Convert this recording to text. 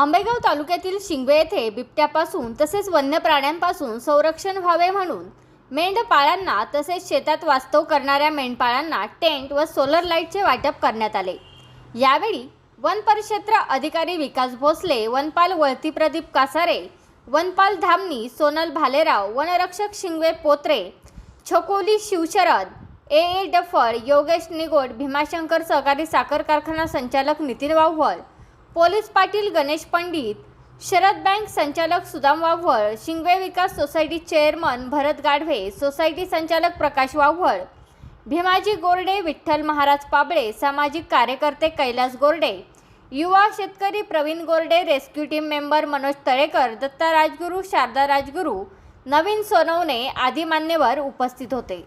आंबेगाव तालुक्यातील शिंगवे येथे बिबट्यापासून तसेच वन्य प्राण्यांपासून संरक्षण व्हावे म्हणून मेंढपाळांना तसेच शेतात वास्तव करणाऱ्या मेंढपाळांना टेंट व सोलर लाईटचे वाटप करण्यात आले. यावेळी वन परिक्षेत्र अधिकारी विकास भोसले वनपाल वळती प्रदीप कासारे वनपाल धामणी सोनल भालेराव वनरक्षक शिंगवे पोत्रे छकोली शिवशरद ए ए डफळ योगेश निगोड भीमाशंकर सहकारी साखर कारखाना संचालक नितीन वाव्हळ पोलीस पाटील गणेश पंडित शरद बँक संचालक Sudam Waghwal Shingve Vikas society chairman Bharat Gadhave society संचालक प्रकाश वाघवळ भीमाजी गोरडे विठ्ठल महाराज पाबळे सामाजिक कार्यकर्ते कैलास गोरडे युवा शेतकरी Pravin Gorde rescue team member Manoj Talekar Datta Rajguru Sharada Rajguru Navin Sonawane आदी मान्यवर उपस्थित होते.